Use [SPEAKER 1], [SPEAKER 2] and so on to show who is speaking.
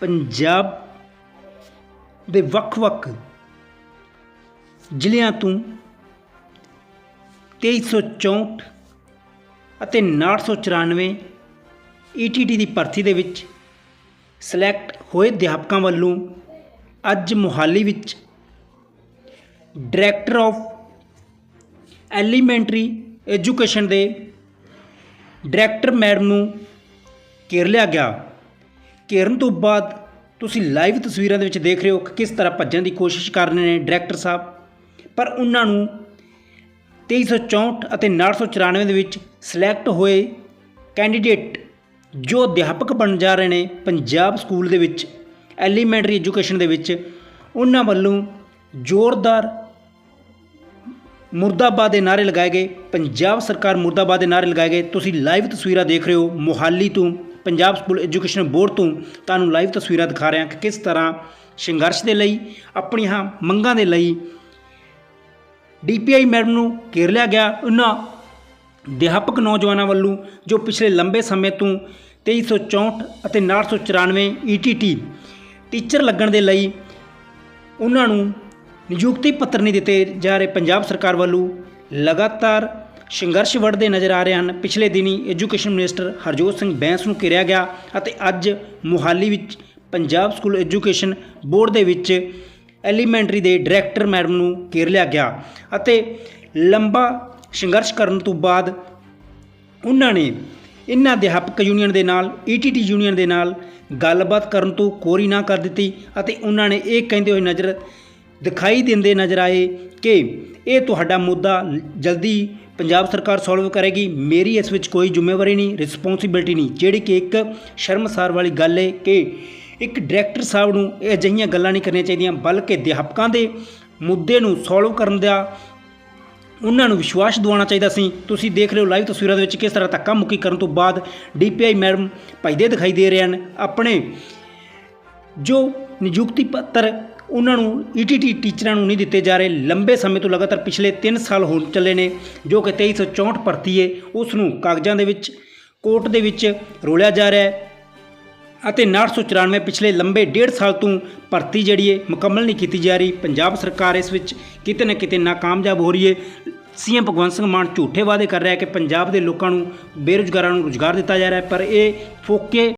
[SPEAKER 1] ਪੰਜਾਬ ਦੇ ਵੱਖ-ਵੱਖ ਜ਼ਿਲ੍ਹਿਆਂ ਤੋਂ 2364 ਅਤੇ 994 ਈਟੀਟੀ ਦੀ ਭਰਤੀ ਦੇ ਵਿੱਚ ਸਿਲੈਕਟ ਹੋਏ ਅਧਿਆਪਕਾਂ ਵੱਲੋਂ ਅੱਜ ਮੁਹਾਲੀ ਵਿੱਚ ਡਾਇਰੈਕਟਰ ਆਫ ਐਲੀਮੈਂਟਰੀ ਐਜੂਕੇਸ਼ਨ ਦੇ ਡਾਇਰੈਕਟਰ ਮੈਡਮ ਨੂੰ ਘੇਰ ਲਿਆ ਗਿਆ। ਘੇਰਨ ਤੋਂ ਬਾਅਦ ਤੁਸੀਂ ਲਾਈਵ ਤਸਵੀਰਾਂ ਦੇ ਵਿੱਚ ਦੇਖ ਰਹੇ ਹੋ ਕਿ ਕਿਸ ਤਰ੍ਹਾਂ ਭੱਜਣ ਦੀ ਕੋਸ਼ਿਸ਼ ਕਰ ਰਹੇ ਨੇ ਡਾਇਰੈਕਟਰ ਸਾਹਿਬ। ਪਰ ਉਹਨਾਂ ਨੂੰ 2364 ਅਤੇ 994 ਦੇ ਵਿੱਚ ਸਿਲੈਕਟ ਹੋਏ ਕੈਂਡੀਡੇਟ ਜੋ ਅਧਿਆਪਕ ਬਣ ਜਾ ਰਹੇ ਨੇ ਪੰਜਾਬ ਸਕੂਲ ਦੇ ਵਿੱਚ, ਐਲੀਮੈਂਟਰੀ ਐਜੂਕੇਸ਼ਨ ਦੇ ਵਿੱਚ, ਉਹਨਾਂ ਵੱਲੋਂ ਜ਼ੋਰਦਾਰ ਮੁਰਦਾਬਾਦ ਦੇ ਨਾਰੇ ਲਗਾਏ ਗਏ, ਪੰਜਾਬ ਸਰਕਾਰ ਮੁਰਦਾਬਾਦ ਦੇ ਨਾਰੇ ਲਗਾਏ ਗਏ। ਤੁਸੀਂ ਲਾਈਵ ਤਸਵੀਰਾਂ ਦੇਖ ਰਹੇ ਹੋ ਮੋਹਾਲੀ ਤੋਂ। ਪੰਜਾਬ ਸਕੂਲ ਐਜੂਕੇਸ਼ਨ ਬੋਰਡ ਤੋਂ ਤੁਹਾਨੂੰ ਲਾਈਵ ਤਸਵੀਰਾਂ ਦਿਖਾ ਰਿਹਾ ਕਿ ਕਿਸ ਤਰ੍ਹਾਂ ਸੰਘਰਸ਼ ਦੇ ਲਈ, ਆਪਣੀਆਂ ਮੰਗਾਂ ਦੇ ਲਈ ਡੀਪੀਆਈ ਮੈਡਮ ਨੂੰ ਘੇਰ ਲਿਆ ਗਿਆ ਉਹਨਾਂ ਅਧਿਆਪਕ ਨੌਜਵਾਨਾਂ ਵੱਲੋਂ, ਜੋ ਪਿਛਲੇ ਲੰਬੇ ਸਮੇਂ ਤੋਂ 2364 ਅਤੇ 994 ਈਟੀਟੀ ਟੀਚਰ ਲੱਗਣ ਦੇ ਲਈ ਉਹਨਾਂ ਨੂੰ ਨਿਯੁਕਤੀ ਪੱਤਰ ਨਹੀਂ ਦਿੱਤੇ ਜਾ ਰਹੇ। ਪੰਜਾਬ ਸਰਕਾਰ ਵੱਲੋਂ ਲਗਾਤਾਰ ਸੰਘਰਸ਼ ਵੜਦੇ ਨਜ਼ਰ ਆ ਰਹੇ ਹਨ। ਪਿਛਲੇ ਦਿਨੀ ਐਜੂਕੇਸ਼ਨ ਮਿਨਿਸਟਰ ਹਰਜੋਤ ਸਿੰਘ ਬੈਂਸ ਨੂੰ ਘੇਰਿਆ ਗਿਆ ਅਤੇ ਅੱਜ ਮੁਹਾਲੀ ਵਿੱਚ ਪੰਜਾਬ ਸਕੂਲ ਐਜੂਕੇਸ਼ਨ ਬੋਰਡ ਦੇ ਵਿੱਚ ਐਲੀਮੈਂਟਰੀ ਦੇ ਡਾਇਰੈਕਟਰ ਮੈਡਮ ਨੂੰ ਘੇਰ ਲਿਆ ਗਿਆ ਅਤੇ ਲੰਬਾ ਸੰਘਰਸ਼ ਕਰਨ ਤੋਂ ਬਾਅਦ ਉਹਨਾਂ ਨੇ ਇਹਨਾਂ ਅਧਿਆਪਕ ਯੂਨੀਅਨ ਦੇ ਨਾਲ ਈਟੀਟੀ ਯੂਨੀਅਨ ਦੇ ਨਾਲ ਗੱਲਬਾਤ ਕਰਨ ਤੋਂ ਕੋਰੀ ਨਾ ਕਰ ਦਿੱਤੀ ਅਤੇ ਉਹਨਾਂ ਨੇ ਇਹ ਕਹਿੰਦੇ ਹੋਏ ਨਜ਼ਰ ਦਿਖਾਈ ਦਿੰਦੇ ਨਜ਼ਰ ਆਏ ਕਿ ਇਹ ਤੁਹਾਡਾ ਮੁੱਦਾ ਜਲਦੀ ਪੰਜਾਬ ਸਰਕਾਰ ਸੋਲਵ ਕਰੇਗੀ। ਮੇਰੀ ਇਸ ਵਿੱਚ ਕੋਈ ਜ਼ਿੰਮੇਵਾਰੀ ਨਹੀਂ ਰਿਸਪੌਂਸਿਬਿਲਟੀ ਨਹੀਂ, ਜਿਹੜੀ ਕਿ ਇੱਕ ਸ਼ਰਮਸਾਰ ਵਾਲੀ ਗੱਲ ਹੈ ਕਿ ਇੱਕ ਡਾਇਰੈਕਟਰ ਸਾਹਿਬ ਨੂੰ ਇਹ ਅਜਿਹੀਆਂ ਗੱਲਾਂ ਨਹੀਂ ਕਰਨੀਆਂ ਚਾਹੀਦੀਆਂ, ਬਲਕਿ ਅਧਿਆਪਕਾਂ ਦੇ ਮੁੱਦੇ ਨੂੰ ਸੋਲਵ ਕਰਨ ਦਾ ਉਹਨਾਂ ਨੂੰ ਵਿਸ਼ਵਾਸ ਦਿਵਾਉਣਾ ਚਾਹੀਦਾ ਸੀ। ਤੁਸੀਂ ਦੇਖ ਰਹੇ ਹੋ ਲਾਈਵ ਤਸਵੀਰਾਂ ਦੇ ਵਿੱਚ ਕਿਸ ਤਰ੍ਹਾਂ ਧੱਕਾ ਮੁੱਕੀ ਕਰਨ ਤੋਂ ਬਾਅਦ ਡੀਪੀਆਈ ਮੈਡਮ ਭਜਦੇ ਦਿਖਾਈ ਦੇ ਰਹੇ ਹਨ। ਆਪਣੇ ਜੋ ਨਿਯੁਕਤੀ ਪੱਤਰ ਉਹਨਾਂ ਨੂੰ ਈਟੀਟੀ ਟੀਚਰਾਂ ਨੂੰ ਨਹੀਂ ਦਿੱਤੇ ਜਾ ਰਹੇ। ਲੰਬੇ ਸਮੇਂ ਤੋਂ ਲਗਾਤਾਰ ਪਿਛਲੇ 3 ਸਾਲ ਹੋ ਚੱਲੇ ਨੇ, ਜੋ ਕਿ 2364 ਭਰਤੀ ਹੈ ਉਸ ਨੂੰ ਕਾਗਜ਼ਾਂ ਦੇ ਵਿੱਚ, ਕੋਰਟ ਦੇ ਵਿੱਚ ਰੋਲਿਆ ਜਾ ਰਿਹਾ ਹੈ ਅਤੇ 994 ਪਿਛਲੇ ਲੰਬੇ ਡੇਢ ਸਾਲ ਤੋਂ ਭਰਤੀ ਜਿਹੜੀ ਹੈ ਮੁਕੰਮਲ ਨਹੀਂ ਕੀਤੀ ਜਾ ਰਹੀ। ਪੰਜਾਬ ਸਰਕਾਰ ਇਸ ਵਿੱਚ ਕਿਤੇ ਨਾ ਕਿਤੇ ਨਾਕਾਮਯਾਬ ਹੋ ਰਹੀ ਹੈ ਸੀਐਮ ਭਗਵੰਤ ਸਿੰਘ ਮਾਨ ਝੂਠੇ ਵਾਅਦੇ ਕਰ ਰਿਹਾ ਹੈ ਕਿ ਪੰਜਾਬ ਦੇ ਲੋਕਾਂ ਨੂੰ ਬੇਰੁਜ਼ਗਾਰਾਂ ਨੂੰ ਰੁਜ਼ਗਾਰ ਦਿੱਤਾ ਜਾ ਰਿਹਾ ਹੈ, ਪਰ ਇਹ ਫੋਕੇ